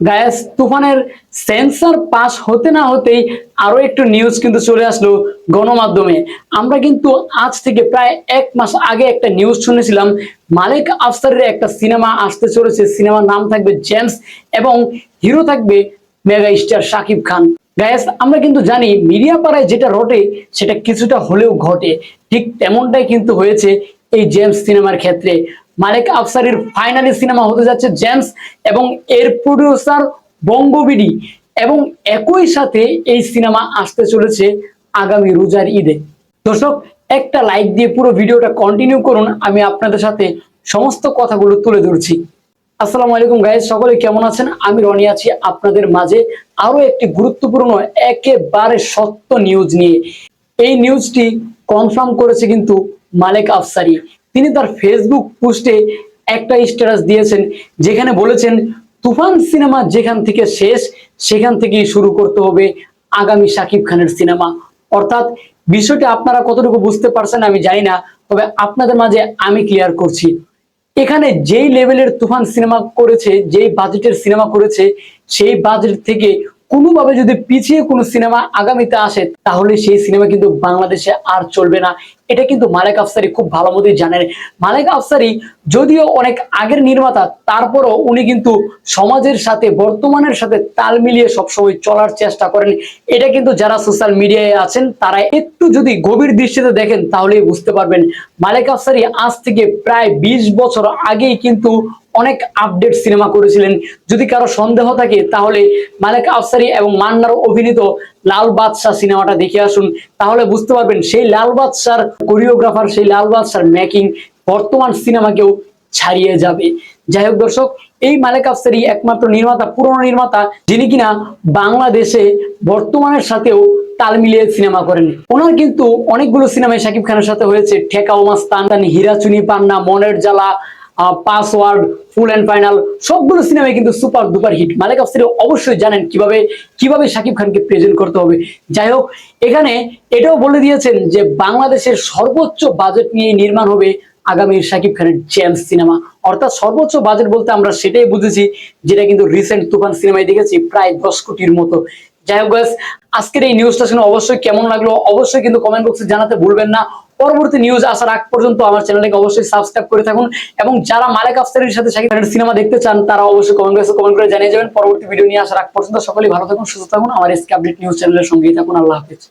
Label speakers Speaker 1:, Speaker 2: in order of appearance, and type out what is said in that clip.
Speaker 1: Guys, তুফানের sensor pass হতে না হতেই আরও একটু নিউজ কিন্তু চলে আসলো গণমাধ্যমে। আমরা কিন্তু আজ থেকে প্রায় এক মাস আগে একটা নিউজ শুনেছিলাম, মালিক আফসারের একটা সিনেমা আসতে চলেছে। সিনেমার নাম থাকবে জেমস এবং হিরো থাকবে mega star Shakib Khan. Guys, আমরা কিন্তু জানি মিডিয়া পাড়ায় যেটা রটে, সেটা কিছুটা হলেও ঘটে। ঠিক তেমনটাই কিন্তু হয়েছে এই জেমস সিনেমার ক্ষেত্রে। মালিক আফসারির ফাইনালি সিনেমা হতে যাচ্ছে জেমস এবং এর প্রডিউসার বঙ্গবিডি এবং একই সাথে এই সিনেমা আসতে চলেছে আগামী রোজার ঈদে। দর্শক, একটা লাইক দিয়ে পুরো ভিডিওটা কন্টিনিউ করুন, আমি আপনাদের সাথে সমস্ত কথাগুলো তুলে ধরছি। আসসালামু আলাইকুম গাইজ সকলে কেমন আছেন? আমি রনি আছি আপনাদের মাঝে আরও একটি গুরুত্বপূর্ণ, একেবারে সত্য নিউজ নিয়ে। এই নিউজটি কনফার্ম করেছে কিন্তু মালিক আফসারি। তিনি তার ফেসবুক পোস্টে একটা স্ট্যাটাস দিয়েছেন, যেখানে বলেছেন, তুফান সিনেমা যেখান থেকে শেষ, সেখান থেকেই শুরু করতে হবে আগামী শাকিব খানের সিনেমা অর্থাৎ বিষয়টি আপনারা কতটুকু বুঝতে পারছেন আমি জানি না, তবে আপনাদের মাঝে আমি ক্লিয়ার করছি। এখানে যেই লেভেলের তুফান সিনেমা করেছে, যেই বাজেটের সিনেমা করেছে, সেই বাজেট থেকে কোনোভাবে যদি পিছিয়ে কোনো সিনেমা আগামীতে আসে, তাহলে সেই সিনেমা কিন্তু বাংলাদেশে আর চলবে না। এটা কিন্তু মালেক আফসারি খুব ভালো মতোই জানেন। মালেক আফসারি যদিও অনেক আগের নির্মাতা, তারপরও উনি কিন্তু সমাজের সাথে, বর্তমানের সাথে তাল মিলিয়ে সবসময় চলার চেষ্টা করেন। এটা কিন্তু যারা সোশ্যাল মিডিয়ায় আছেন, তারা একটু যদি গভীর দৃষ্টিতে দেখেন, তাহলেই বুঝতে পারবেন। মালেক আফসারি আজ থেকে প্রায় বিশ বছর আগেই কিন্তু অনেক আপডেট সিনেমা করেছিলেন। যদি কারও সন্দেহ থাকে, তাহলে মালেক আফসারি এবং মান্নার অভিনীত লাল বাদশাহ সিনেমাটা দেখে আসুন। তাহলে বুঝতে পারবেন, সেই লাল বাদশার কোরিওগ্রাফার সেই লাল বাদশার মেকিং বর্তমান সিনেমাকেও ছাড়িয়ে যাবে। যাই হোক দর্শক, এই মালেক আফসারি একমাত্র নির্মাতা, পুরনো নির্মাতা, যিনি কিনা বাংলাদেশে বর্তমানের সাথেও তাল মিলিয়ে সিনেমা করেন। ওনার কিন্তু অনেকগুলো সিনেমায় শাকিব খানের সাথে হয়েছে। ঠেকা ওমাস্তান হীরাচুনি পান্না, মনের জ্বালা পাসওয়ার্ড ফুল অ্যান্ড ফাইনাল সবগুলো সিনেমায় কিন্তু super duper hit Malek Afsari অবশ্যই জানেন কীভাবে কীভাবে শাকিব খানকে প্রেজেন্ট করতে হবে। যাই হোক, এখানে এটাও বলে দিয়েছেন যে বাংলাদেশের সর্বোচ্চ বাজেট নিয়ে নির্মাণ হবে আগামী শাকিব খানের জেমস সিনেমা অর্থাৎ সর্বোচ্চ বাজেট বলতে আমরা সেটাই বুঝেছি, যেটা কিন্তু রিসেন্ট তুফান সিনেমায় দেখেছি প্রায় দশ কোটির মতো। যাই হোক আজকের এই নিউজটা শুনে অবশ্যই কেমন লাগল? অবশ্যই কিন্তু কমেন্ট বক্সে জানাতে ভুলবেন না। পরবর্তী নিউজ আসার আগ পর্যন্ত আমার চ্যানেলটাকে অবশ্যই সাবস্ক্রাইব করে থাকুন এবং যারা মালিক আফসারের সাথে সিনেমা দেখতে চান, তারা অবশ্যই কমেন্ট বক্সে কমেন্ট করে জানিয়ে যাবেন। পরবর্তী ভিডিও নিয়ে আসার আগ পর্যন্ত সকলেই ভালো থাকুন, সুস্থ থাকুন। আমার এসকে আপডেট নিউজ চ্যানেলের সঙ্গেই থাকুন। আল্লাহ হাফেজ।